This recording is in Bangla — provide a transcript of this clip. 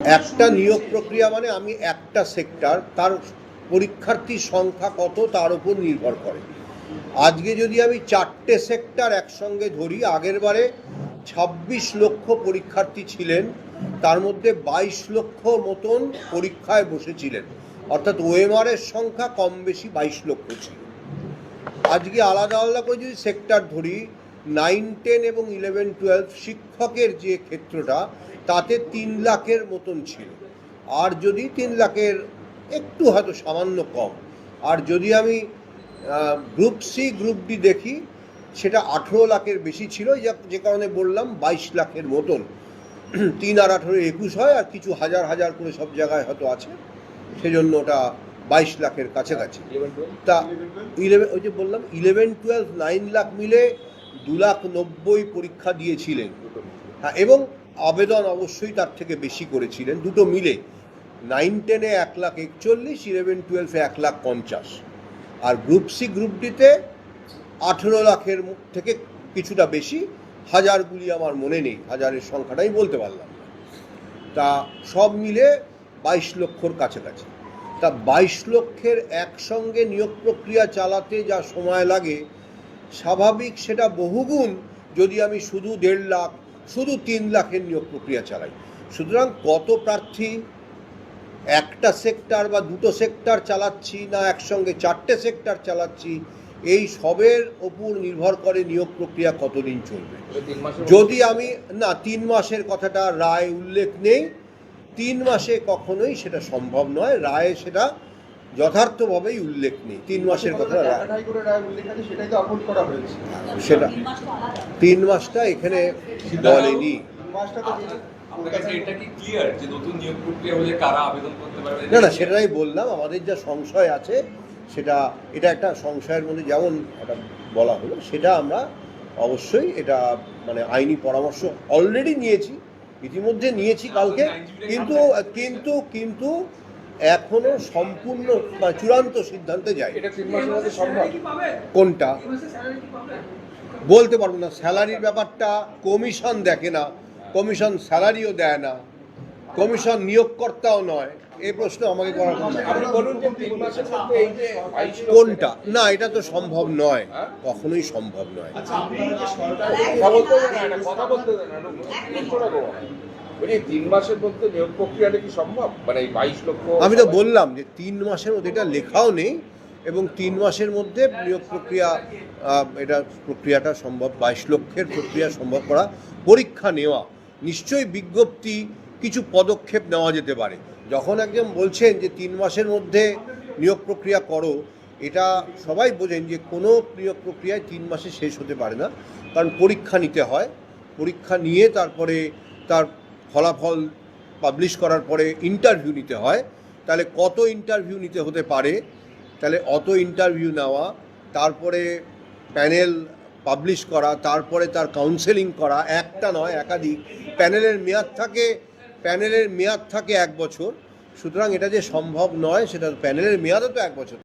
একটা নিয়োগ প্রক্রিয়া মানে আমি একটা সেক্টর তার পরীক্ষার্থীর সংখ্যা কত তার উপর নির্ভর করে। আজকে যদি আমি চারটে সেক্টর একসঙ্গে ধরি, আগের বারে ছাব্বিশ লক্ষ পরীক্ষার্থী ছিলেন, তার মধ্যে বাইশ লক্ষ মতন পরীক্ষায় বসেছিলেন। অর্থাৎ ওএমআরের সংখ্যা কম বেশি বাইশ লক্ষ ছিল। আজকে আলাদা আলাদা করে যদি সেক্টর ধরি নাইন টেন এবং ইলেভেন টুয়েলভ শিক্ষকের যে ক্ষেত্রটা তাতে তিন লাখের মতন ছিল। আর যদি তিন লাখের একটু হয়তো সামান্য কম। আর যদি আমি গ্রুপ সি গ্রুপ ডি দেখি সেটা আঠেরো লাখের বেশি ছিল যা- যে কারণে বললাম বাইশ লাখের মতন। তিন আর আঠেরো একুশ হয় আর কিছু হাজার হাজার করে সব জায়গায় হয়তো আছে। সেজন্য ওটা বাইশ লাখের কাছাকাছি। তা ইলেভেন ওই যে বললাম ইলেভেন টুয়েলভ নাইন লাখ মিলে দু লাখ নব্বই পরীক্ষা দিয়েছিলেন। হ্যাঁ এবং আবেদন অবশ্যই তার থেকে বেশি করেছিলেন, দুটো মিলে। নাইন টেনে এক লাখ একচল্লিশ ইলেভেন টুয়েলভে এক লাখ পঞ্চাশ। আর গ্রুপ সি গ্রুপ ডিতে আঠেরো লাখের থেকে কিছুটা বেশি। হাজারগুলি আমার মনে নেই, হাজারের সংখ্যাটাই বলতে পারলাম তা সব মিলে বাইশ লক্ষর কাছাকাছি। তা বাইশ লক্ষের একসঙ্গে নিয়োগ প্রক্রিয়া চালাতে যা সময় লাগে স্বাভাবিক সেটা বহুগুণ যদি আমি শুধু দেড় লাখ শুধু তিন লাখের নিয়োগ প্রক্রিয়া চালাই। সুতরাং কত প্রার্থী একটা সেক্টর বা দুটো সেক্টর চালাচ্ছি না একসঙ্গে চারটে সেক্টর চালাচ্ছি এই সবের ওপর নির্ভর করে নিয়োগ প্রক্রিয়া কতদিন চলবে। যদি আমি না তিন মাসের কথাটা রায় উল্লেখ নেই তিন মাসে কখনোই সেটা সম্ভব নয়। রায়ে সেটা যথার্থভাবেই উল্লেখ নেই। তিন মাসের কথা রায়। টাকাটাই করে রায় উল্লেখ আছে সেটাই তো আপলোড করা হয়েছে। সেটা তিন মাসটা এখানে বলেনি। মাসটা তো আপনার কাছে এটা কি ক্লিয়ার যে নতুন নিয়োগ প্রক্রিয়া হলে কারা আবেদন করতে পারবে? না না সেটাই বললাম আমাদের যা সংশয় আছে সেটা এটা একটা সংশয়ের মধ্যে যেমন একটা বলা হলো সেটা আমরা অবশ্যই এটা মানে আইনি পরামর্শ অলরেডি নিয়েছি ইতিমধ্যে নিয়েছি কালকে কিন্তু কিন্তু কিন্তু এখনও সম্পূর্ণ বা চূড়ান্ত সিদ্ধান্তে সম্ভব? কোনটা? বলতে পারব না স্যালারির ব্যাপারটা কমিশন দেখে না কমিশন স্যালারিও দেয় না কমিশন নিয়োগকর্তাও নয় এই প্রশ্ন আমাকে করার কথা বলুন যে তিন মাসের মধ্যে এই যে বাইশ লক্ষ- কোনটা? না এটা তো সম্ভব নয়। কখনোই সম্ভব নয়। সম্ভব? মানে বাইশ লক্ষ আমি তো বললাম যে তিন মাসের মধ্যে এটা লেখাও নেই এবং তিন মাসের মধ্যে নিয়োগ প্রক্রিয়া এটা প্রক্রিয়াটা সম্ভব বাইশ লক্ষের প্রক্রিয়া সম্ভব করা পরীক্ষা নেওয়া। নিশ্চয়ই বিজ্ঞপ্তি কিছু পদক্ষেপ নেওয়া যেতে পারে। যখন একজন বলছেন যে তিন মাসের মধ্যে নিয়োগ প্রক্রিয়া করো, এটা সবাই বোঝেন যে কোনো নিয়োগ প্রক্রিয়ায় তিন মাসে শেষ হতে পারে না। কারণ পরীক্ষা নিতে হয়। পরীক্ষা নিয়ে তারপরে তার ফলাফল পাবলিশ করার পরে ইন্টারভিউ নিতে হয়। তাহলে কত ইন্টারভিউ নিতে হতে পারে? তাহলে অত ইন্টারভিউ নেওয়া, তারপরে প্যানেল পাবলিশ করা, তারপরে তার কাউন্সেলিং করা, একটা নয়, একাধিক। প্যানেলের মেয়াদ থাকে প্যানেলের মেয়াদ থাকে এক বছর, সুতরাং এটা যে সম্ভব নয়, সেটা প্যানেলের মেয়াদও তো এক বছর।